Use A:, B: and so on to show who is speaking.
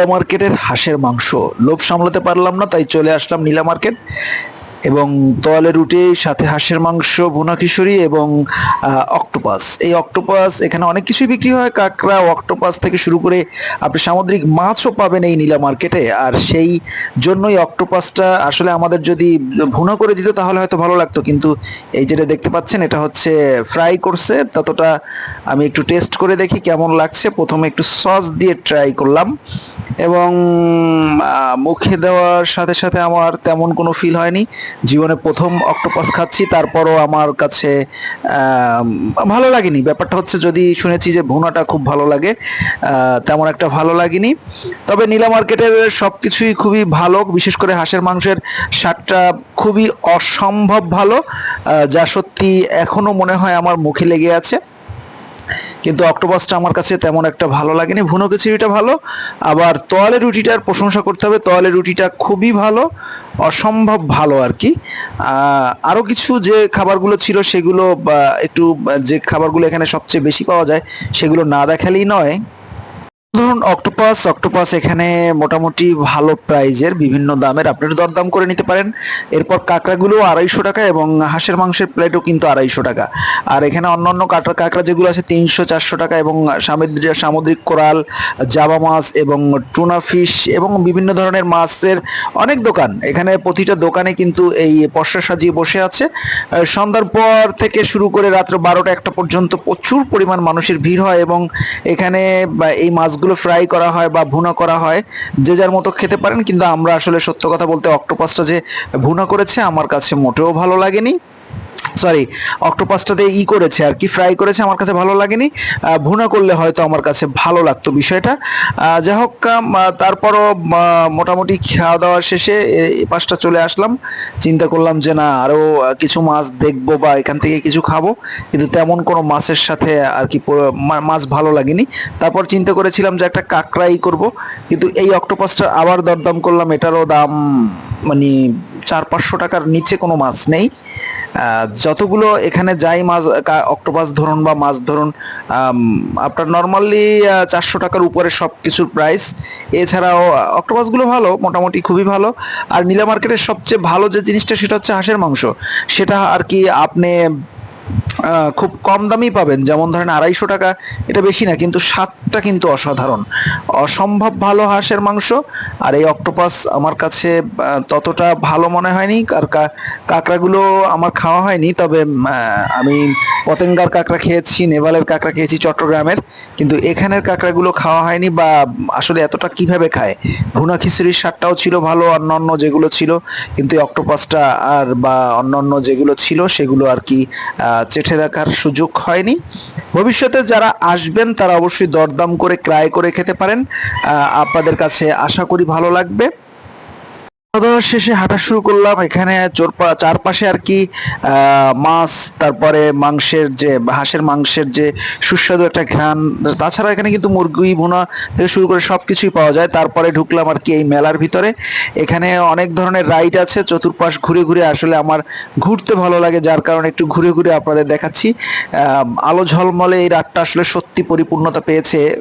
A: নীলা মার্কেটের হাঁসের মাংস। লোভ সামলাতে পারলাম না, তাই চলে আসলাম নীলা মার্কেট। এবং তোয়ালে রুটি, সাথে হাঁসের মাংস, ভুনা খিচুড়ি এবং অক্টোপাস। এই অক্টোপাস এখানে অনেক কিছুই বিক্রি হয়। কাঁকড়া, অক্টোপাস থেকে শুরু করে আপনি সামুদ্রিক মাছও পাবেন এই নীলা মার্কেটে। আর সেই জন্যই অক্টোপাসটা আসলে আমাদের যদি ভুনা করে দিত, তাহলে হয়তো ভালো লাগতো। কিন্তু এই যেটা দেখতে পাচ্ছেন, এটা হচ্ছে ফ্রাই করছে। ততটা আমি একটু টেস্ট করে দেখি কেমন লাগছে। প্রথমে একটু সস দিয়ে ট্রাই করলাম। এবং মুখে দেওয়ার সাথে সাথে আমার তেমন কোনো ফিল হয়নি। জীবনে প্রথম অক্টোপাস খাচ্ছি, তারপরও আমার কাছে ভালো লাগেনি। ব্যাপারটা হচ্ছে যদি শুনেছি যে ভুনাটা খুব ভালো লাগে তেমন একটা ভালো লাগেনি। তবে নীলা মার্কেটের সব কিছুই খুবই ভালো, বিশেষ করে হাঁসের মাংসের স্বাদটা খুবই অসম্ভব ভালো যা সত্যি এখনও মনে হয় আমার মুখে লেগে আছে। কিন্তু অক্টোপাসটা আমার কাছে তেমন একটা ভালো লাগেনি। ভুনো খিচুড়িটা ভালো, আবার তোয়ালে রুটিটার প্রশংসা করতে হবে। তোয়ালে রুটিটা খুবই ভালো, অসম্ভব ভালো আর কি। আরও কিছু যে খাবারগুলো ছিল সেগুলো একটু যে খাবারগুলো এখানে সবচেয়ে বেশি পাওয়া যায়, সেগুলো না দেখালেই নয়। ধরুন অক্টোপাস অক্টোপাস এখানে মোটামুটি ভালো প্রাইজের বিভিন্ন দামের। আপনি দরদাম করে নিতে পারেন। এরপর কাঁকড়াগুলো আড়াইশো টাকা এবং হাঁসের মাংসের প্লেটও কিন্তু আড়াইশো টাকা। আর এখানে অন্যান্য কাঁকড়া কাঁকড়া যেগুলো আছে তিনশো, চারশো টাকা এবং সামুদ্রিক সামুদ্রিক কোরাল, জাবা মাছ এবং টুনা ফিশ এবং বিভিন্ন ধরনের মাছের অনেক দোকান। এখানে প্রতিটা দোকানে কিন্তু এই পশরা সাজিয়ে বসে আছে। সন্ধ্যার পর থেকে শুরু করে রাত্র বারোটা একটা পর্যন্ত প্রচুর পরিমাণ মানুষের ভিড় হয় এবং এখানে এই এই মাছগুলো ফ্রাই করা হয় বা ভুনা করা হয়, যে যার মতো খেতে পারেন। কিন্তু আমরা আসলে সত্য কথা বলতে অক্টোপাসটা যে ভুনা করেছে, আমার কাছে মোটেও ভালো লাগেনি। সরি অক্টোপাসটাতে ই করেছে আর কি ফ্রাই করেছে, আমার কাছে ভালো লাগেনি। ভুনা করলে হয়তো আমার কাছে ভালো লাগতো বিষয়টা। যাই হোক তারপরও মোটামুটি খাওয়া দাওয়া শেষে পাশটা চলে আসলাম। চিন্তা করলাম যে না আরও কিছু মাছ দেখব বা এখান থেকে কিছু খাব। কিন্তু তেমন কোনো মাছের সাথে আর কি মাছ ভালো লাগেনি। তারপর চিন্তা করেছিলাম যে একটা কাঁকড়াই করব। কিন্তু এই অক্টোপাসটা আবার দরদাম করলাম। এটারও দাম মানে চার পাঁচশো টাকার নিচে কোনো মাছ নেই। যতগুলো এখানে যাই মাছ অক্টোপাস ধরুন বা মাছ ধরুন আপনার নর্মালি চারশো টাকার উপরে সব কিছুর প্রাইস এছাড়াও, অক্টোপাসগুলো ভালো, মোটামুটি খুবই ভালো। আর নীলা মার্কেটের সবচেয়ে ভালো যে জিনিসটা, সেটা হচ্ছে হাঁসের মাংস। সেটা আর কি আপনি খুব কম দামেই পাবেন। যেমন ধরেন আড়াইশো টাকা এটা বেশি না কিন্তু স্বাদটা কিন্তু অসাধারণ। অসম্ভব ভালো হাঁসের মাংস আর এই অক্টোপাস আমার কাছে ততটা ভালো মনে হয়নি। আর কাঁকড়াগুলো আমার খাওয়া হয়নি তবে আমি পতেঙ্গার কাঁকড়া খেয়েছি নেভালের কাঁকড়া খেয়েছি চট্টগ্রামের কিন্তু এখানের কাঁকড়াগুলো খাওয়া হয়নি বা আসলে এতটা কীভাবে খায়? ভুনা খিচুড়ির স্বাদটাও ছিল ভালো অন্যান্য যেগুলো ছিল কিন্তু এই অক্টোপাসটা আর বা অন্যান্য যেগুলো ছিল সেগুলো আর কি আহ, চেটে দেখার সুযোগ হয়নি। ভবিষ্যতে যারা আসবেন, তারা অবশ্যই দরদাম করে ক্রয় করে খেতে পারেন। আপনাদের কাছে আশা করি ভালো লাগবে। খাওয়া শেষে হাঁটা শুরু করলাম। এখানে চোরপা- চারপাশে আর কি মাছ, তারপরে মাংসের যে, হাঁসের মাংসের যে সুস্বাদু একটা ঘ্রাণ। তাছাড়া এখানে কিন্তু মুরগি, ভুনা থেকে শুরু করে সব কিছুই পাওয়া যায়। তারপরে ঢুকলাম আর কি এই মেলার ভিতরে। এখানে অনেক ধরনের রাইড আছে, চতুর্পাশ ঘুরে ঘুরে আসলে আমার ঘুরতে ভালো লাগে, যার কারণে একটু ঘুরে ঘুরে আপনাদের দেখাচ্ছি। আলো ঝলমলে এই রাতটা আসলে সত্যি পরিপূর্ণতা পেয়েছে।